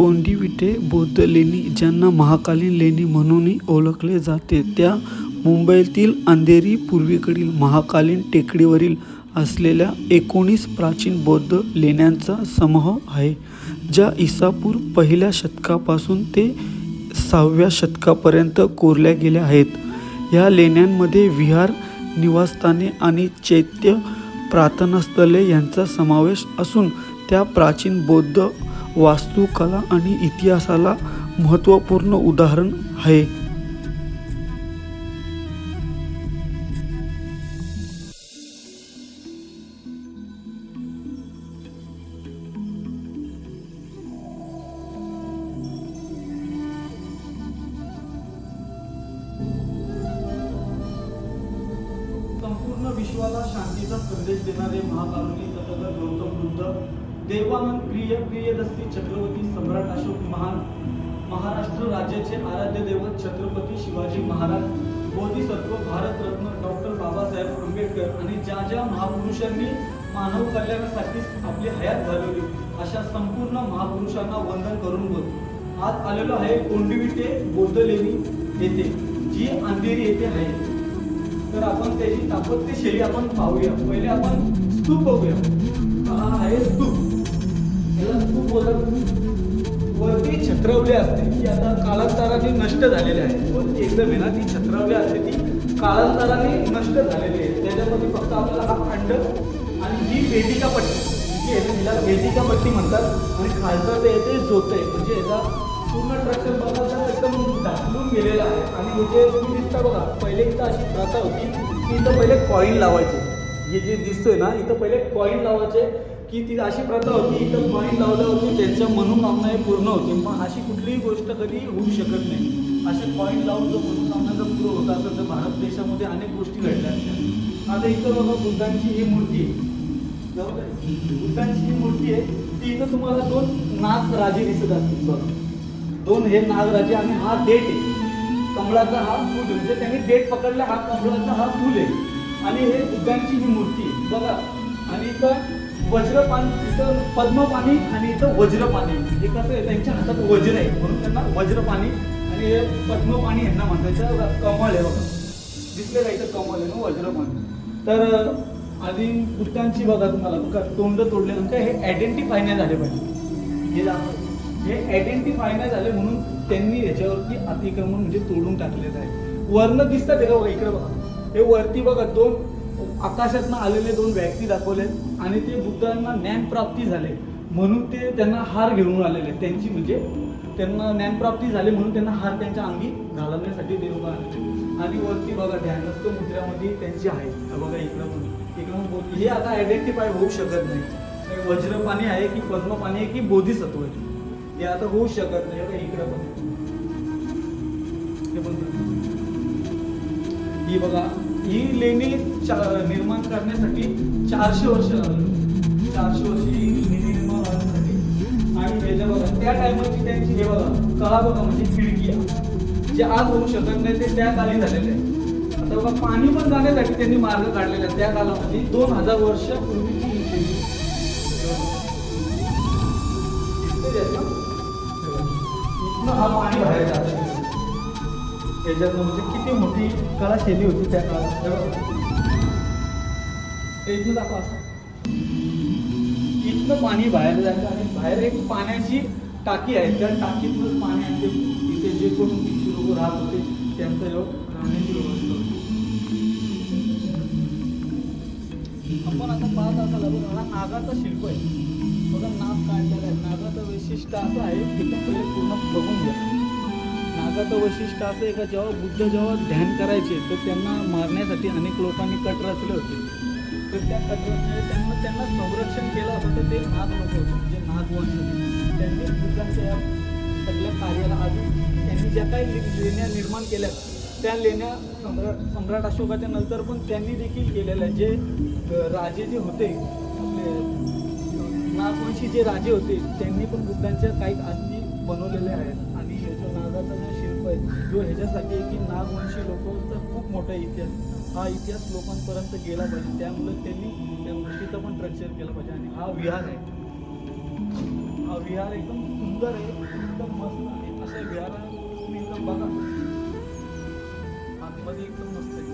कोंडिविटे बौद्ध लेणी ज्यांना महाकालीन लेणी म्हणूनही ओळखले जाते त्या मुंबईतील अंधेरी पूर्वेकडील महाकालीन टेकडीवरील असलेल्या एकोणीस प्राचीन बौद्ध लेण्यांचा समूह आहे ज्या इसापूर पहिल्या शतकापासून ते सहाव्या शतकापर्यंत कोरल्या गेल्या आहेत. या लेण्यांमध्ये विहार निवासस्थाने आणि चैत्य प्रार्थनास्थले यांचा समावेश असून त्या प्राचीन बौद्ध वास्तुकला आणि इतिहासाला महत्त्वपूर्ण उदाहरण आहे. संपूर्ण विश्वाला शांतीचा संदेश देणारे महाकारुणी तथागत गौतम बुद्ध देवानंद प्रिय प्रियदस्ती छत्रपती सम्राट अशोक महान महाराष्ट्र राज्याचे आराध्य दैवत छत्रपती शिवाजी महाराज बोधिसत्व भारतरत्न डॉक्टर बाबासाहेब आंबेडकर आणि ज्या ज्या महापुरुषांनी मानव कल्याणासाठी आपली हयात घालवली अशा संपूर्ण महापुरुषांना वंदन करून बोलतो आज आलेलो आहे कोंडिविटे बौद्ध लेणी येथे जी अंधेरी येथे आहे. तर आपण त्याची स्थापत्य शैली आपण पाहूया. पहिले आपण स्तूप बघूया. हा आहे स्तूप. याला वरती छत्रवले असते. की आता कालांतराने नष्ट झालेली आहे. वरती एकदम आहे ना ती छत्रवली असते ती. कालांतराने नष्ट झालेली आहे. त्याच्यामध्ये फक्त आपल्याला हा खंड आणि ही वेदिका पट्टी. जी आहे ना वेदिका पट्टी म्हणतात. आणि खालचं ते येते जोते म्हणजे याचा पूर्ण ट्रक्चर बघा तर एकदम ढाकलून गेलेला आहे. आणि म्हणजे तुम्ही दिसता बघा पहिले इथं अशी प्रथा होती. की इथं पहिले कॉईन लावायचे. हे जे दिसतोय ना इथं पहिले कॉईन लावायचे. की ती अशी प्रथा होती इथं पॉईंट लावल्या होती त्यांच्या मनोकामना हे पूर्ण होते. मग अशी कुठलीही गोष्ट कधी होऊ शकत नाही. असे पॉईंट लावून जो मनोकामना जर पूर्ण होत असेल तर भारत देशामध्ये अनेक गोष्टी घडल्या. असत्या आता इथं बघा बुद्धांची ही मूर्ती आहे. बुद्धांची ही मूर्ती आहे ती इथं तुम्हाला दोन नागराजे दिसत असतील बघा. दोन हे नागराजे आणि हा डेट आहे. कमळाचा हा फूल आहे. म्हणजे त्यांनी डेट पकडला हा कमळाचा हा फूल आहे. आणि हे बुद्धांची ही मूर्ती आहे. बघा. आणि इथं वज्रपाणी इथं पद्मपाणी आणि इथं वज्रपाणी म्हणजे कसं आहे त्यांच्या हातात वज्र आहे म्हणून त्यांना वज्रपाणी आणि पद्मपाणी यांना म्हणतात. कमळ आहे बघा. दिसले का इथं कमळ आहे ना वज्रपाणी तर आधी पुष्टांची बघा तुम्हाला. बघा तोंड तोडल्यानंतर हे आयडेंटिफाय नाही झाले पाहिजे. हे हे आयडेंटिफाय नाही झाले म्हणून त्यांनी याच्यावरती अतिक्रमण म्हणजे तोडून टाकलेलं आहे. वर्ण दिसतात हे का बघा इकडे बघा. हे वरती बघा दोन आकाशातनं आलेले दोन व्यक्ती दाखवले आणि ते बुद्धांना ज्ञानप्राप्ती झाले. म्हणून ते त्यांना हार घेऊन आलेले. त्यांची म्हणजे त्यांना ज्ञानप्राप्ती झाली म्हणून त्यांना हार त्यांच्या अंगी घालवण्यासाठी देव आले आणि वरती बघा ध्यानस्थ मुद्रामध्ये त्यांची आहे. बघा इकडं पण. इकडं बोध- हे आता आयडेंटिफाय होऊ शकत नाही. वज्रपाणी आहे की पद्मपाणी आहे की बोधिसत्व आहे? हे आता होऊ शकत नाही. बघा इकडं पण. हे ही बघा ही लेणी निर्माण करण्यासाठी चारशे वर्ष लागली. चारशे वर्ष ही लेणी निर्माण करण्यासाठी. आणि त्याच्या बघा त्या टायमाची त्यांची हे बघा कळा बघा म्हणजे खिडकी. जे आज होऊ शकत नाही ते त्या काली झालेले आहे. आता बघा पाणी पण जाण्यासाठी त्यांनी मार्ग काढलेला त्या कालामध्ये दोन हजार वर्षापूर्वीची ही त्याच्यात म्हणजे किती मोठी कला शैली होती त्या काळात. हे इथनं दाखवा. इथनं पाणी बाहेर जायचं आणि बाहेर एक पाण्याची टाकी आहे. त्या टाकीतूनच पाणी आणते. तिथे जे कोण भिक्षू लोक राहत होते त्यांचं हे राहण्याची व्यवस्था होती. आपण आता पाहत असाल बघा हा नागाचा शिल्प आहे. बघा नाग काढलेला आहे नागाचं वैशिष्ट्य असं आहे की ते पहिले पूर्ण बघून घ्या. नागाचं वैशिष्ट्य असं आहे का जेव्हा बुद्ध जेव्हा ध्यान करायचे तर त्यांना मारण्यासाठी अनेक लोकांनी कट रचले होते. तर त्या कट रचले त्यांना त्यांना संरक्षण केलं होतं तर ते नाग लोक होते जे नागवंश होते. त्यांनी बुद्धांच्या या सगळ्या कार्याला अजून त्यांनी ज्या काही लेण्या निर्माण केल्या त्या लेण्या सम्राट सम्राट अशोकाच्या नंतर पण त्यांनी देखील केलेल्या जे राजे जे होते आपले नागवंशी जे राजे होते त्यांनी पण बुद्धांच्या काही अस्थी बनवलेल्या आहेत. आणि जो शिल्प आहे जो ह्याच्यासाठी आहे की नागवंशी लोकांचा खूप मोठा इतिहास हा इतिहास लोकांपर्यंत गेला पाहिजे. त्यामुळे त्यांनी त्या गोष्टीचं पण स्ट्रक्चर केलं पाहिजे. आणि हा विहार आहे. हा विहार एकदम सुंदर आहे एकदम मस्त आहे. असं विहार तुम्ही एकदम बघा. आतमध्ये एकदम मस्त आहे.